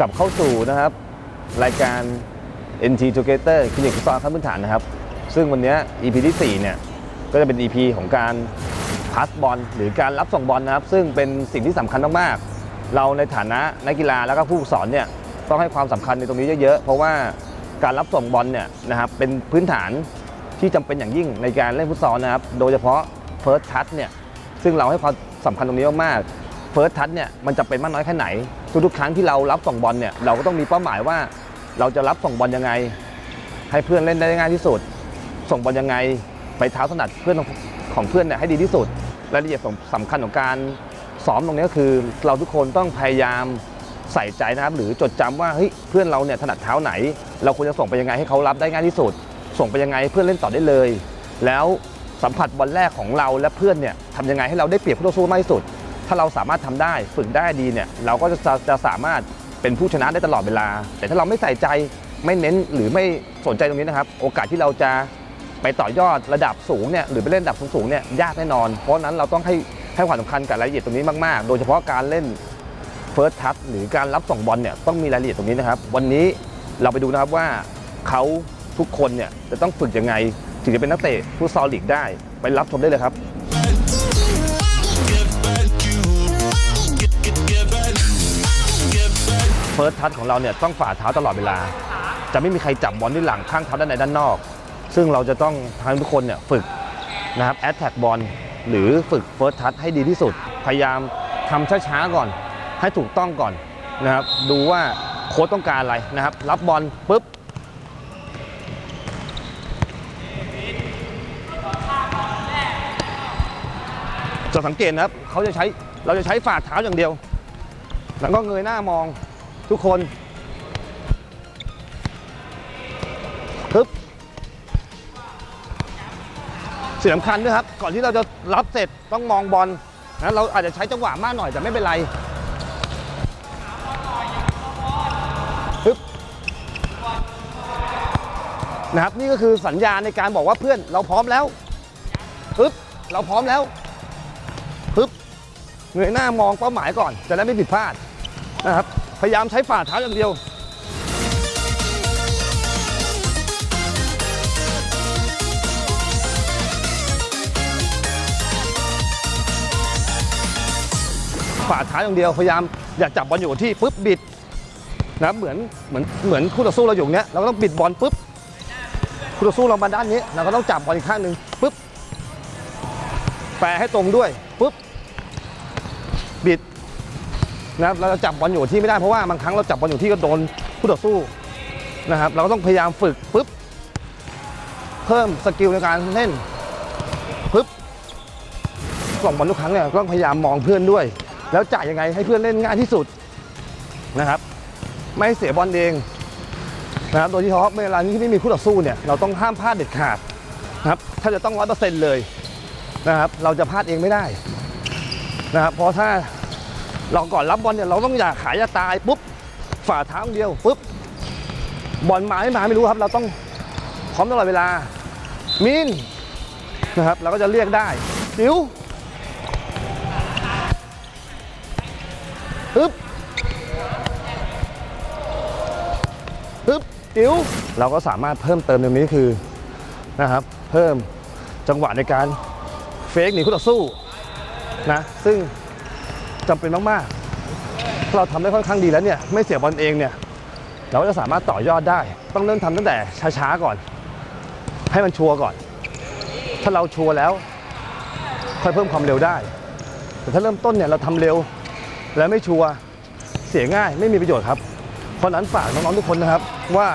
กลับเข้าสู่นะครับ รายการ NT Together คลินิกฟุตซอลขั้นพื้นฐานนะครับ ซึ่งวันนี้ EP ที่ 4 เนี่ย ก็จะเป็น EP ของการพาสบอลหรือการรับส่งบอลนะครับ ซึ่งเป็นสิ่งที่สำคัญมากๆ เราในฐานะนักกีฬาแล้วก็ผู้ฝึกสอนเนี่ยต้องให้ความสำคัญในตรงนี้เยอะๆ เพราะว่าการรับส่งบอลเนี่ยนะครับเป็นพื้นฐานที่จำเป็นอย่างยิ่งในการเล่นฟุตซอลนะครับ โดยเฉพาะ First Touch เนี่ยซึ่งเราให้ความสำคัญตรงนี้มากๆ First Touch เนี่ยมันจะเป็นมากน้อยแค่ไหน ทุกๆครั้งที่เรารับส่งบอลเนี่ยเราก็ต้องมีเป้าหมายว่า เราจะรับส่งบอลยังไง ให้เพื่อนเล่นได้ง่ายที่สุด ส่งบอลยังไง ไปเท้าถนัดเพื่อนของเพื่อนเนี่ยให้ดีที่สุดรายละเอียดสำคัญของการซ้อมตรงนี้ก็คือ เราทุกคนต้องพยายามใส่ใจนะครับ หรือจดจำว่าเฮ้ยเพื่อนเราเนี่ยถนัดเท้าไหน เราควรจะส่งไปยังไงให้เขารับได้ง่ายที่สุด ส่งไปยังไงเพื่อนเล่นต่อได้เลย แล้วสัมผัสบอลแรกของเราและเพื่อนเนี่ยทำยังไงให้เราได้เปรียบผู้ต่อสู้มากที่สุด ถ้าเราสามารถทำได้ฝึกได้ดีเนี่ยเราก็จะจะจะสามารถเป็นผู้ชนะได้ตลอดเวลา แต่ถ้าเราไม่ใส่ใจไม่เน้นหรือไม่สนใจตรงนี้นะครับ โอกาสที่เราจะไปต่อยอดระดับสูงเนี่ยหรือไปเล่นระดับสูงๆเนี่ยยากแน่นอน เพราะฉะนั้นเราต้องให้ให้ความสำคัญกับรายละเอียดตรงนี้มากๆ โดยเฉพาะการเล่นเฟิร์สทัชหรือการรับส่งบอลเนี่ยต้องมีรายละเอียดตรงนี้นะครับ วันนี้เราไปดูนะครับว่าเขาทุกคนเนี่ยจะต้องฝึกยังไง ถึงจะเป็นนักเตะฟุตซอลลีกได้ ไปรับชมได้เลยครับ ฟิร์สทัชของเราเนี่ยต้องฝ่าเท้าตลอดเวลา จะไม่มีใครจับบอลด้วยหลังข้างเท้าด้านในด้านนอก ซึ่งเราจะต้องทำให้ทุกคนเนี่ยฝึกนะครับแอตแทกบอลหรือฝึกเฟิร์สทัชให้ดีที่สุด พยายามทำช้าๆก่อน ให้ถูกต้องก่อนนะครับดูว่าโค้ชต้องการอะไรนะครับ รับบอลปุ๊บจะสังเกตนะครับเขาจะใช้เราจะใช้ฝ่าเท้าอย่างเดียว แล้วก็เงยหน้ามอง ทุกคนปึ๊บสิ่งสำคัญด้วยครับ ก่อนที่เราจะรับเสร็จต้องมองบอลนะเราอาจจะใช้จังหวะมากหน่อยแต่ไม่เป็นไรปึ๊บนะครับนี่ก็คือสัญญาณในการบอกว่าเพื่อนเราพร้อมแล้วปึ๊บเราพร้อมแล้วปึ๊บเงยหน้ามองเป้าหมายก่อนจะได้ไม่ผิดพลาดนะครับ พยายามใช้ฝ่าเท้าอย่างเดียวฝ่าเท้าอย่างเดียวพยายามอย่าจับบอลอยู่ที่ปุ๊บบิดนะเหมือนเหมือนเหมือนคู่ต่อสู้เราอยู่เนี้ยเราก็ต้องบิดบอลปุ๊บคู่ต่อสู้เรามาด้านนี้เราก็ต้องจับบอลอีกข้างหนึ่งปุ๊บแปรให้ตรงด้วยปุ๊บบิด นะครับเราจับบอลอยู่ที่ไม่ได้เพราะว่าบางครั้งเราจับบอลอยู่ที่ก็โดนผู้ต่อสู้นะครับเราก็ต้องพยายามฝึกปุ๊บเพิ่มสกิลในการเล่นปุ๊บส่งบอลทุกครั้งเนี่ยก็ต้องพยายามมองเพื่อนด้วย แล้วจ่ายยังไงให้เพื่อนเล่นง่ายที่สุดนะครับ ไม่ให้เสียบอลเองนะครับโดยที่เฉพาะเวลานี้ที่ไม่มีคู่ต่อสู้เนี่ยเราต้องห้ามพลาดเด็ดขาดนะครับถ้าจะต้องร้อยเปอร์เซ็นต์เลยนะครับ เราจะพลาดเองไม่ได้นะครับเพราะถ้า เราก่อนรับบอลเนี่ยเราต้องอย่าขายอย่าตายปุ๊บฝ่าเท้าเดียวปุ๊บบอลมาไม่มาไม่รู้ครับ เราต้องพร้อมตลอดเวลามินนะครับ เราก็จะเรียกได้จิ๋วปึ๊บปึ๊บจิ๋วเราก็สามารถเพิ่มเติมตรงนี้คือนะครับ เพิ่มจังหวะในการเฟกหนีคู่ต่อสู้นะซึ่ง จำเป็นมากๆถ้าเราทำได้ค่อนข้างดีแล้วเนี่ยไม่เสียบอลเองเนี่ยเราก็จะสามารถต่อยอดได้ ต้องเริ่มทำตั้งแต่ช้าๆก่อน ให้มันชัวร์ก่อน ถ้าเราชัวร์แล้วค่อยเพิ่มความเร็วได้ แต่ถ้าเริ่มต้นเนี่ยเราทำเร็วแล้วไม่ชัวร์เสียง่ายไม่มีประโยชน์ครับ เพราะฉะนั้นฝากน้องๆทุกคนนะครับ ว่า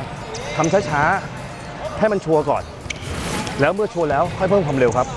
ทำช้าๆให้มันชัวร์ก่อน แล้วเมื่อชัวร์แล้วค่อยเพิ่มความเร็วครับ